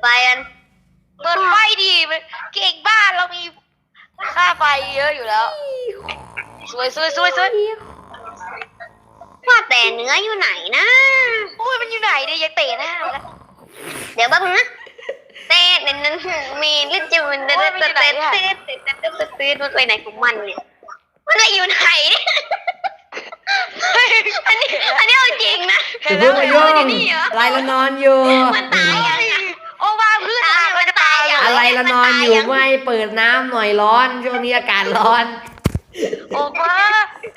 ไฟกัน เปิดไฟดีเก่งบ้านเรามีค่าไฟเยอะอยู่แล้ว สวยสวยสวยสวยว่าแต่เนื้ออยู่ไหนนะโอ้ยมันอยู่ไหนเนี่ยยังเตะหน้าะเดี๋ยวแป๊บ้างนะเตะนนั้นมีลิ้นจมูกเต้นเต้นเต้นเต้นเต้นเต้นเตะเตะนไปไหนของมันเนี่ยมันไปอยู่ไหนเนี่ยอันนี้อันนี้เอาจริงนะอย่าเพิ่งมายุ่งนี่เหรอ ลายเรานอนอยู่ มันตายอะไร โอ้ว่าพื้นทางมันจะตายอะอะไรละนอนอยู่ไม่เปิดน้ำหน่อยร้อนช่วงนี้อากาศร้อนออกมา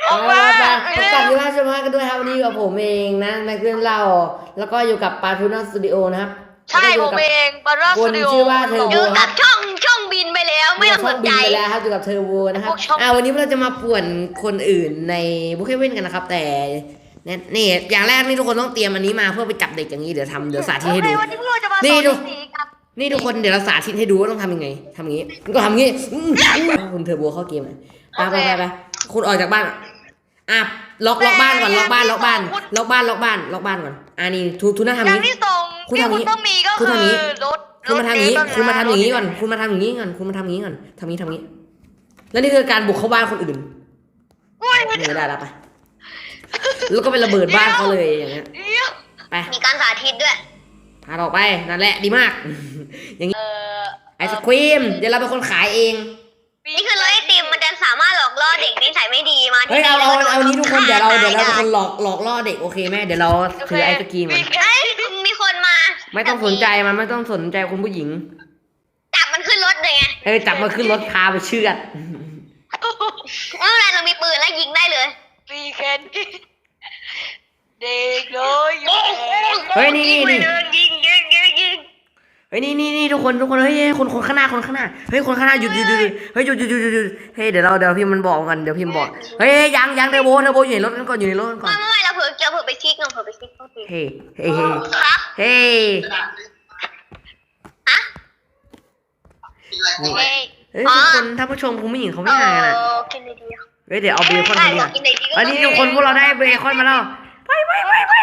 ออกมามาไปพบกับยูราชมากันด้วยครับวันนี้อยู่กับผมเองนะแม็กเรื่องเล่าแล้วก็อยู่กับปาทูน่าสตูดิโอนะครับใช่แล้วผก็มอยู่เองบาร์คสนตูดิโอชื่อว่าเทอร์อโบยู่คกัรับบช่องช่องบินไปแล้วไม่ต้องสนใจอยู่กับช่องบินไปแล้วครับอยู่กับเทอร์โบนะครับอ่าวันนี้เราจะมาป่วนคนอื่นในบุคเคเว่นกันนะครับ แต่เนี่ยนี่อย่างแรกนี่ทุกคนต้องเตรียมอันนี้มาเพื่อไปจับเด็กอย่างนี้เดี๋ยวทำเดี๋ยวสาธิตให้ดูโอเควันนี้พวกเราจะมา นี่สอนดูเทคนิคกันนี่ทุกคนเดี๋ยวเราสาธิตให้ดูว่าต้องทำยังไงทำอย่างนี้ก็ทำอย่างนี้อื้ออื้อคุณเทอร์โบเข้าเกมเลยไปไปไปไปคุณออกจากบ้านอะล็อกล็อกบ้านก่อนล็อกบ้านล็อกบ้านล็อกบ้านล็อกบ้านล็อกบ้านก่อนอ่านี่ทูทูน่าทำออย่างย่างนี้ ที่สองคุณที่ทำคุณนี้ต้องมีก็คุณคือทำนี้รถคุณมาทำอย่างนี้ รถคุณมาทำอย่างนี้รถก่อน คุณมาทำอย่างนี้ก่อน คุณมาทำอย่างนี้ก่อนทำอย่างนี้ทำอย่างนี้ แล้วนี่คือการบุกเข้าบ้านคนอื่นโอ้ยนี่ไม่ได้แล้วไป แล้วก็ไประเบิดบ้านเขาเลยอย่างเงี้ยเดี๋ยวไป มีการสาธิตด้วย พาออกไปนั่นแหละดีมาก อย่างนี้เอ่อไอศครีมเดี๋ยวเราเป็นคนขายเอง นี่คือรถไอติมมันจะสามารถหลอกล่อเด็กนิสัยไม่ดีมาที่เฮ้ยเอาเอาเอานี้ทุกคนเดี๋ยวเราเดี๋ยวเราเป็นคนได้หลอกหลอกล่อเด็กโอเคไหมเดี๋ยวเราถือไอศกรีมก่อนแค่เฮ้ยมีคนมาไม่ต้องสนใจมันไม่ต้องสนใจคุณผู้หญิง จับมันขึ้นรถเลยไงเอ้ยจับมาขึ้นรถพาไปเชือดไม่เป็นไรเรามีปืนแล้วยิงได้เลยปีแคนเด็กเลยอยู่แล้วเฮ้ยนี่นี่นี่ยิงยิงยิงยิง เฮ้ยนี่นี่นี่ทุกคนทุกคนเฮ้ยเฮ้ยคนคนข้างหน้าคนข้างหน้าเฮ้ยคนข้างหน้าหยุดหยุดหยุดหยุดเฮ้ยหยุดหยุดหยุดหยุดหยุดเฮ้ยเดี๋ยวเราเดี๋ยวพิมพ์มันบอกกันเดี๋ยวพิมพ์บอกเฮ้ยเฮ้ยยังยังเทอร์โบเทอร์โบอยู่ในรถกันก่อนอยู่ในรถกันก่อนไม่ไม่เราเผลอเราเผลอไปคลิกเราเผลอไปคลิกโทษทีเฮ้ยเฮ้ยเฮ้ยครับเฮ้ยฮะเฮ้ยเฮ้ยทุกคนถ้าผู้ชมคุณผู้หญิงเขาไม่หายกันอะเออกินเลยดีเฮ้ยเดี๋ยวเอาเบคอนใช่มาดีบกอกว่ากินเลยดีอันนี้ทุกคนพวกเราได้เบคอนมาแล้วไปไปไปไป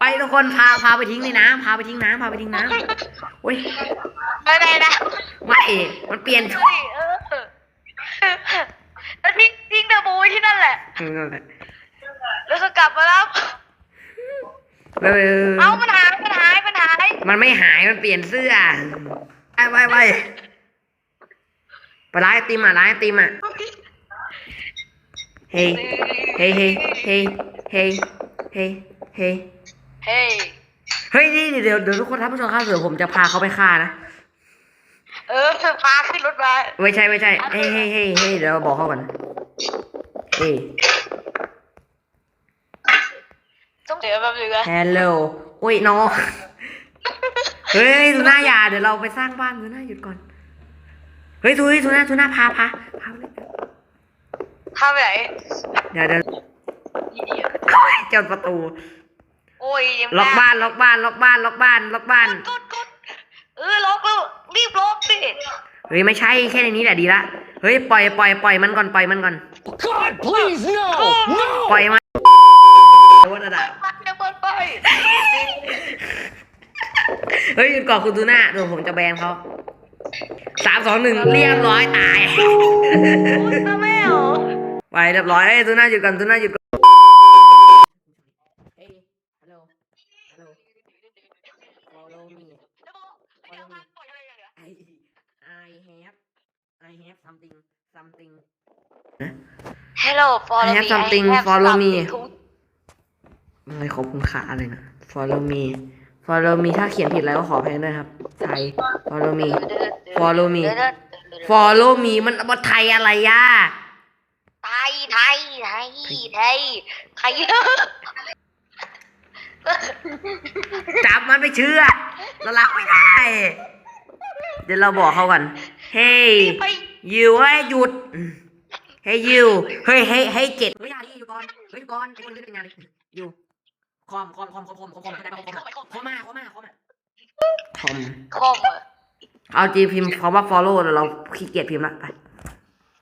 ไปไปไปทุกคนพาพาไปทิ้งในน้ำพาไปทิ้งน้ำพาไปทิ้งน้ำเฮ้ยอะไรนะไม่มันเปลี่ยนเฮ้ยเออแล้วทิ้งทิ้งเดอะบูไว้ที่นั่นแหละนั่นแหละแล้วก็กลับมาแล้วเออเอ้ามันหายมันหายมันหายมันไม่หายมันเปลี่ยนเสื้อไปไปไปไปร้านไอติมอะร้านไอติมอะเฮ้ยเฮ้ยเฮ้ยเฮ้ยเฮ้ยเฮ้ย เฮ้ยเฮ้ย เฮ้ยนี่เดี๋ยวเดี๋ยวทุกคนท่านผู้ชมครับเดี๋ยวผมจะพาเขาไปฆ่านะ เออพาขึ้นรถมาไม่ใช่ไม่ใช่เฮ้ยเฮ้ยเฮ้ยเฮ้ยเดี๋ยวเราบอกเขาก่อนเฮ้ย ต้องเดี๋ยวแป๊บนึงนะฮัลโหลโอ้ยน้องเฮ้ยทูน่าอย่าเดี๋ยวเราไปสร้างบ้านทูน่าหยุดก่อน เฮ้ยทูทูน่าทูน่าพาพาพาไปเลยพาไปไหนเดี๋ยวเดี๋ยวอีเดียเฮ้ยเจดประตู โอ้ยยังล็อกบ้านล็อกบ้านล็อกบ้านล็อกบ้านล็อกบ้าน กดกดเออล็อกแล้วรีบล็อกดิเฮ้ยไม่ใช่แค่ในนี้แหละดีละเฮ้ยปล่อยปล่อยปล่อยมันก่อนปล่อยมันก่อน God, please, no! No! ปล่อยมันว่าระดับจะเปิดไฟเฮ้ยหยุดก่อนคุณทูน่าเดี๋ยวผมจะแบนเขาสามสองหนึ่งเรียบร้อยตายทำไมเหรอไปเรียบร้อยเฮ้ยทูน่าหยุดก่อนทูน่าหยุดก่อนเฮ้ยฮัลโหลฮัลโหล follow me จะบอกเดี๋ยวมันปล่อยอะไรกันเนี่ย I I have I have something something Hello follow I have me something, I have follow me something to อะไรขอบคุณค่าอะไรนะ follow me follow me ถ้าเขียนผิดแล้วก็ขออภัยด้วยครับ ไทย follow me follow me follow me มันว่าไทยอะไรย่าไทยไทยไทยไทยไทยจับมันไปเชื่อดเรารักไม่ได้ เดี๋ยวเราบอกเขาก่อน เฮ้ยไปยูเฮ้ยหยุดเฮ้ยยูเฮ้ยเฮ้ยเฮ้ยเจ็ดเฮ้ยอย่าดิอยู่ก่อนเฮ้ยอยู่ก่อนไอ้คนนี้เป็นงานเลยอยู่คอมคอมคอมคอมคอมคอมคอมเข้าใจปะคอมคอมคอมมาคอมมาคอมมาคอมคอมอะเอาจีพิมพ์คำว่า follow เดี๋ยวเราขี้เกียจพิมพ์ละไป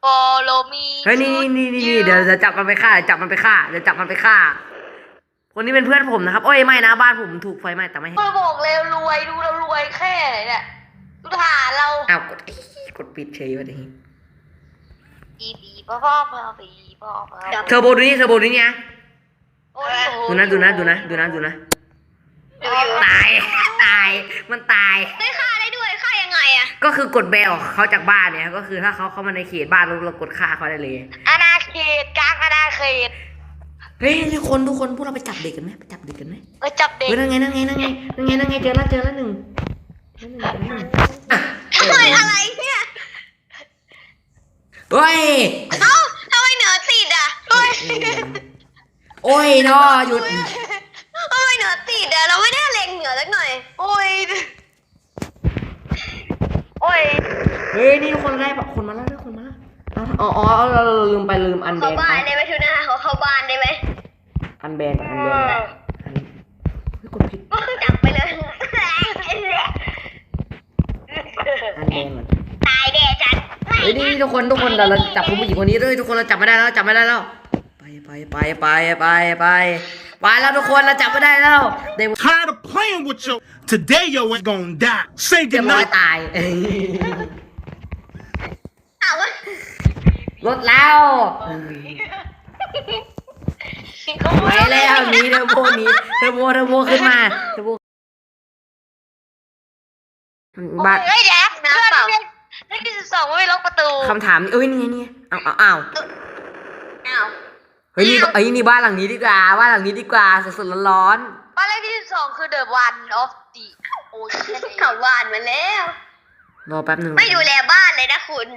follow me เฮ้ยนี่นี่นี่นี่เดี๋ยวจะจับมันไปฆ่าจับมันไปฆ่าเดี๋ยวจับมันไปฆ่าคคนนี้เป็นเพื่อนผมนะครับโอ้ยไม่นะบ้านผมถูกไฟไหม้แต่ไม่ให้เราบอกเลยรวยดูเรารวยแค่ไหนเนี่ย ดูฐานเราอ้าวกดกดปิดเฉยวันนี้ปีปีพ่อพ่อพ่อปีพ่อพ่อเทอร์โบดูนี่เทอร์โบดูนี่นะโอ้ยโอ้โหดูนะดูนะดูนะดูนะดูนะดูอยู่ตายตายมันตายได้ฆ่าได้ด้วยฆ่ายังไงอะก็คือกดแบนออกเขาจากบ้านเนี่ยก็คือถ้าเขาเข้ามาในเขตบ้านเราเรากดฆ่าเขาได้เลยอาณาเขตกลางอาณาเขตเฮ้ยทุกคนทุกคนพวกเราไปจับเด็กกันไหมไปจับเด็กกันไหมไปจับเด็กเฮ้ยนั่นไงนั่นไงนั่นไงนั่นไงนั่นไงเจอแล้วเจอแล้วหนึ่งเจอแล้วหนึ่งอะ เฮ้ยอะไรเนี่ย เฮ้ย เอ้าทำไมเหนือติดอะเฮ้ยโอ้ยนอหยุด ทำไมเหนือติดอะเราไม่ได้เล็งเหนือสักหน่อย โอ้ย โอ้ยเฮ้ย นี่ทุกคนได้แบบคนมาแล้วได้คนมาแล้วอ๋ออ๋อเราเราลืมไปลืมอันแบเข้านบ้านเขาได้ไหมทูน่าขอเข้าบ้านได้ไหมอันแบนอันแบนอันเฮ้ยกดผิดจับไปเลย อันแบนก่อน ตายแน่จัดเฮ้ยนี่นี่ทุกคนทุกคนเราเราจับผู้หญิงคนนี้ด้วยทุกคนเราจับไม่ได้แล้วจับไม่ได้แล้ว ไปไปไปไปไปไปไปแล้วทุกคนเราจับไม่ได้แล้วเดี๋ยว Tired of playing with you. Today your ass gonna die. Say เดี๋ยวมัน goodnight. ตาย เอาวะรถแล้ว ไปแล้วหนีเทอร์โบหนีเทอร์โบเทอร์โบขึ้นมาเทอร์โบบ้านเฮ้ยแจ๊คเพื่อนเพื่อน เลขที่สิบสองไม่ล็อกประตูคำถามนี่เอ้ยนี่ไงนี่ไงอ้าวอ้าวอ้าวเอาเฮ้ยนี่เอ้ยนี่บ้านหลังนี้ดีกว่าบ้านหลังนี้ดีกว่าสดๆร้อนบ้านเลขที่สิบสองคือ the one of the ocean เข้าบ้านมาแล้ว ๆรอแป๊บหนึ่งไม่ดูแลบ้านเลยนะคุณ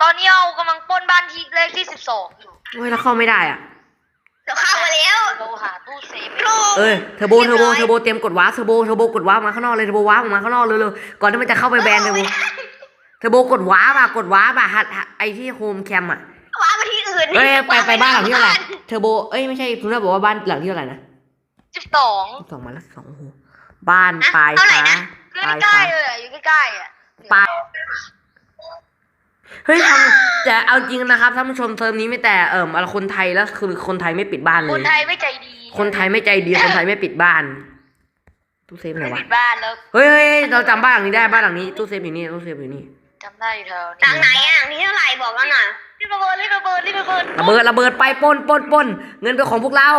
ตอนนี้เรากำลังปล้นบ้านที่เลขที่สิบสองอยู่ เฮ้ยแล้วเข้าไม่ได้อะ เราเข้ามาแล้ว เราหาตู้เซฟครูเอ้ยเทอร์โบเทอร์โบเทอร์โบเตรียมกดวาร์ปเทอร์โบเทอร์โบกดวาร์ปมาข้างนอกเลยเทอร์โบวาร์ปออกมาข้างนอกเร็วๆก่อนที่มันจะเข้าไปแบนเทอร์โบเทอร์โบกดวาร์ปอะกดวาร์ปอะหัดไอที่โฮมแคมอะว้ามาที่อื่นเอ้ยไปไปบ้านหลังที่เท่าไหร่เทอร์โบเอ้ยไม่ใช่คุณน่าบอกว่าบ้านหลังที่เท่าไหร่นะสิบสองสองมาแล้วสองโอ้โหบ้านปลายฟ้าคือปลายใกล้ฟ้าๆเลยอะอยู่ใกล้ๆอะ ปลาย เฮ้ยทำแต่เอาจริงนะครับท่านผู้ชมเทอมนี้ไม่แต่เอิ่มอะไรคนไทยแล้วคือคนไทยไม่ปิดบ้านเลคนย ไทยไม่ใจดีคนไทยไม่ใจดีคนไทยไม่ปิดบ้าน ตู้เซฟไหนไม่วะปิดบ้านแล้วเฮ้ยเฮ้ยเฮ้ยเราจำบ้านหลังนี้ได้บ้านหลังนี้ตู้เซฟอยู่นี่ตู้เซฟอยู่นี่จำได้อยู่แถวหลังไหนอะที่เท่าไหร่บอกกันหน่อยรีบระเบิดรีบระเบิดรีบระเบิดระเบิดระเบิดไปปล้นปล้นปล้นเงินเป็นของพวกเรา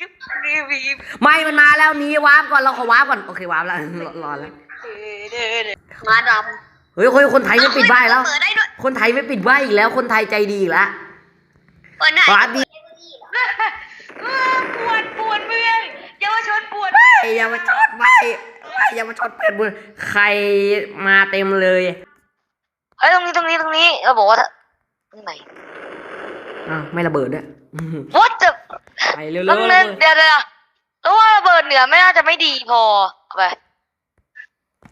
ยิบรีบรีบไม่มันมาแล้วหนีวาร์ปก่อนเราขอวาร์ปก่อนโอเควาร์ปแล้วรอรอแล้ว เด้อเด้อมาด เฮ้ยคนคนไทยำไม่ปิดบ้านแล้ว เปิดได้ด้วยคนไทยไม่ปิดบ้านอีกแล้ว คนไทยใจดีอีกแล้วเปิดได้วาร์ปดีปวดปวดเมืองเยาวชนปวดไอ้อยามาชดไปอย่ามาชดเป็ดบุญใครมาเต็มเลยเอ้ยตรงนี้ตรงนี้ตรงนี้เราบอกว่าตรงไหนอ้าวไม่ระเบิดด้วยอื้อหือ What the ไปเร็วตรงๆนึงเดี๋ยวเดี๋ยวแล้วว่าระเบิดเหนือไม่น่าจะไม่ดีพอเอาไป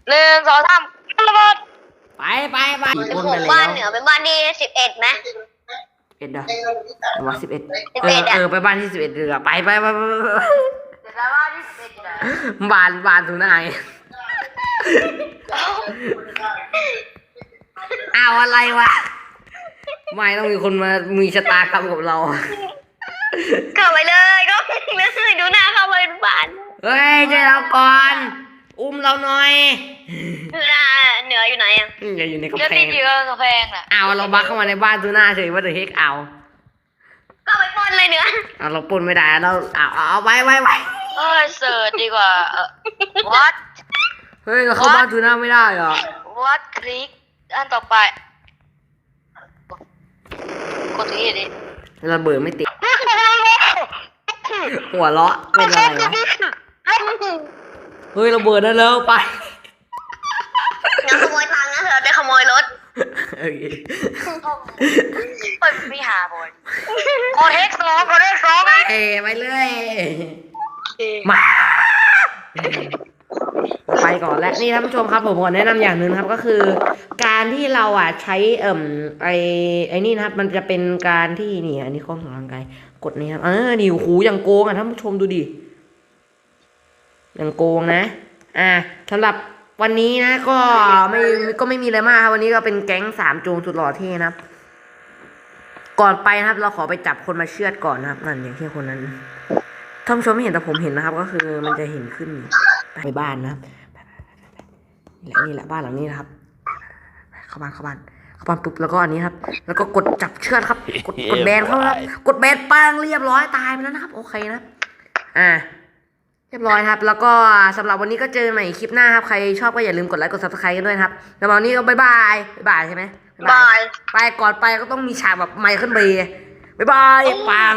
หนึ่งสองสามระเบิด ไปไปไปเป็นปล้นหไปกแล้บ้านวเหนือเป็นบ้านที่สิบเอ็ดไหม เอ็ดเด้อว่าสิบเอ็ดสิบเอเอ็อดอะ เออไปบ้านที่สิบเอ็ดเรือไปไปไปไปไปเดี๋ยวแล้วว่าที่สิบเอ็ดอยู่ไหนบ้านบ้านทุนายอ้าวอะไรวะไม่ต้องมีคนมามีชะตากรรมกับเรา เข้าไปเลยก็เลยดูหน้าเข้าไปเป็นบ้าน เฮ้ยช่วยเราก่อน อุ้มเราหน่อย ดูหน้าเหนืออยู่ ไหนอะอย่าอยู่ในกำเดี๋ยวแพติงดอยู่กับกระแพงน่ะเอาเราบักเข้ามาในบ้านทูน่าเฉยว่าเดอะเฮกเอาก็ไปปล้นเลยเหนือเอาเราปล้นไม่ได้เราเอาเอาเอาไว้ไว้ไว้เอ้ยเสิร์ชดีกว่าเออ what เฮ้ยเราเข้าบ้านทูน่าไม่ได้เหรอ what คลิกอันต่อไป กดที่ดิระเบิดไม่ติด หัวเราะเป็นอะไรวะเฮ้ยระเบิดได้แล้วไป งั้นขโมยตังค์นะเราจะขโมยรถ โอเคเปิดไม่หาบอยกดเฮกสองกดเฮกสองเอ้ยไปเลยมาไปก่อนและนี่ท่านผู้ชมครับผมขอแนะนำอย่างหนึ่งนะครับก็คือ การที่เราอะใช้เอ่มไอไอนี่นะครับ มันจะเป็นการที่นี่อันนี้ข้อของร่างกายกดนี่ครับเออนี่โอ้โหอย่างโกงอะท่านผู้ชมดูดิอย่างโกงนะ อ่าสำหรับ วันนี้นะก็ไม่ก็ไม่มีอะไรมากครับวันนี้ก็เป็นแก๊งสามโจรสุดหล่อเท่นะครับ ก่อนไปนะครับ เราขอไปจับคนมาเชือดก่อนนะครับนั่นอย่างที่นคนนั้นท่านผู้ชมไม่เห็นแต่ผมเห็นนะครับ ก็คือมันจะเห็นขึ้นไปบ้านนะครับนี่แหละนี่แหละบ้านหลังนี้นะครับ เข้าบ้านเข้าบ้านเข้าบ้านปุ๊บแล้วก็อันนี้ครับ แล้วก็กดจับเชือดครับ กดกดแบนเขาครับ กดแบนปังเรียบร้อยตายไปแล้วนะครับ โอเคนะ อ่า รียบร้อยครับ แล้วก็สำหรับวันนี้ก็เจอกันใหม่คลิปหน้าครับ ใครชอบก็อย่าลืมกดไลค์กด subscribe กันด้วยนะครับแล้ววันนี้ก็บายบายบายบายใช่ไหมบาย ไปก่อนไปก็ต้องมีฉากแบบไมเคิลเบย์บายบายปัง